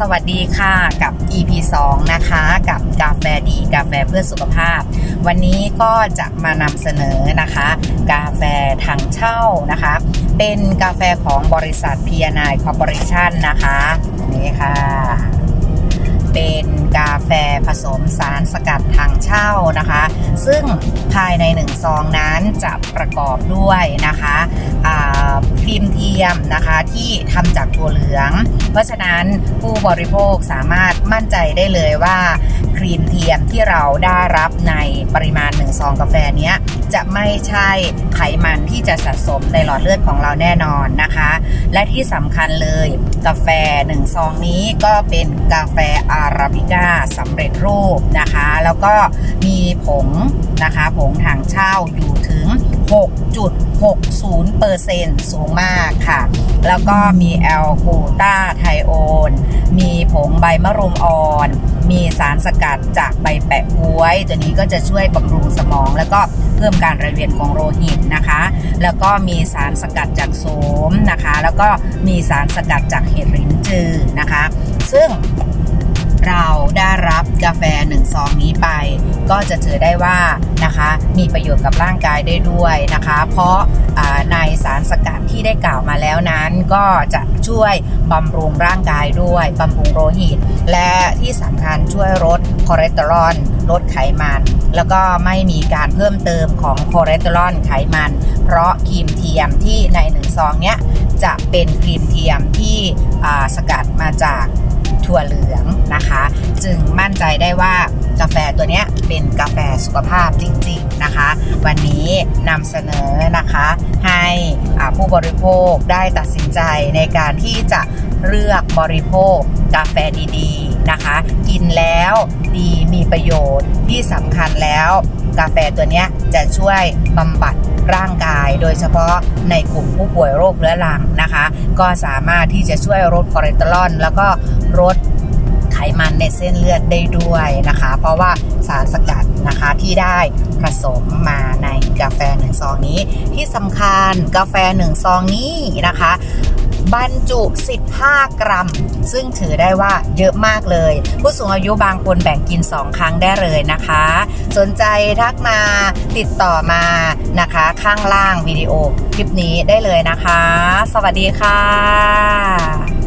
สวัสดีค่ะกับ EP 2 นะคะกับกาแฟดีกาแฟเพื่อสุขภาพ วันนี้ก็จะมานำเสนอนะคะ กาแฟทางเช่านะคะ เป็นกาแฟของบริษัท P&I Corporation นะคะนี่ค่ะ เป็นกาแฟผสมสารสกัดทางเช่านะคะ ซึ่งภายในหนึ่งซองนั้นจะประกอบด้วยนะคะอ่า ครีมเทียมนะคะที่ทำจากถั่วเหลือง เพราะฉะนั้นผู้บริโภคสามารถมั่นใจได้เลยว่าครีมเทียมที่เราได้รับในปริมาณหนึ่งซองกาแฟนี้จะไม่ใช่ไขมันที่จะสะสมในหลอดเลือดของเราแน่นอนนะคะ และที่สำคัญเลยกาแฟหนึ่งซองนี้ก็เป็นกาแฟอาราบิก้าสำเร็จรูปนะคะ แล้วก็มีผงนะคะผงถังเช่าอยู่ถึง 6.60%สูงมากค่ะ แล้วก็มีแอลกูตาไทโอน มีผงใบมะรุมอ่อน มีสารสกัดจากใบแปะก๊วย ตัวนี้ก็จะช่วยบำรุงสมอง แล้วก็เพิ่มการไหลเวียนของโลหิตนะคะ แล้วก็มีสารสกัดจากโสมนะคะ แล้วก็มีสารสกัดจากเห็ดลิ้นจือนะคะ ซึ่ง เราได้รับกาแฟหนึ่งซองนี้ไป ก็จะถือได้ว่านะคะมีประโยชน์กับร่างกายได้ด้วยนะคะ เพราะในสารสกัดที่ได้กล่าวมาแล้วนั้นก็จะช่วยบำรุงร่างกายด้วยบำรุงโลหิต และที่สำคัญช่วยลดคอเลสเตอรอลลดไขมัน แล้วก็ไม่มีการเพิ่มเติมของคอเลสเตอรอลไขมัน เพราะครีมเทียมที่ในหนึ่งซองเนี้ยจะเป็นครีมเทียมที่สกัดมาจาก ถั่วเหลืองนะคะ จึงมั่นใจได้ว่ากาแฟตัวนี้เป็นกาแฟสุขภาพจริง ๆนะคะ วันนี้นำเสนอนะคะให้ผู้บริโภคได้ตัดสินใจในการที่จะเลือกบริโภคกาแฟดีๆนะคะ กินแล้วดีมีประโยชน์ที่สำคัญแล้ว กาแฟตัวนี้จะช่วยบำบัดร่างกาย โดยเฉพาะในกลุ่มผู้ป่วยโรคเรื้อรังนะคะ ก็สามารถที่จะช่วยลดคอเลสเตอรอลแล้วก็ ลดไขมันในเส้นเลือดได้ด้วยนะคะ เพราะว่าสารสกัดนะคะที่ได้ผสมมาในกาแฟหนึ่งซองนี้ ที่สำคัญกาแฟหนึ่งซองนี้นะคะบรรจุ 15 กรัม ซึ่งถือได้ว่าเยอะมากเลย ผู้สูงอายุบางคนแบ่งกิน 2 ครั้งได้เลยนะคะ สนใจทักมาติดต่อมานะคะ ข้างล่างวิดีโอคลิปนี้ได้เลยนะคะ สวัสดีค่ะ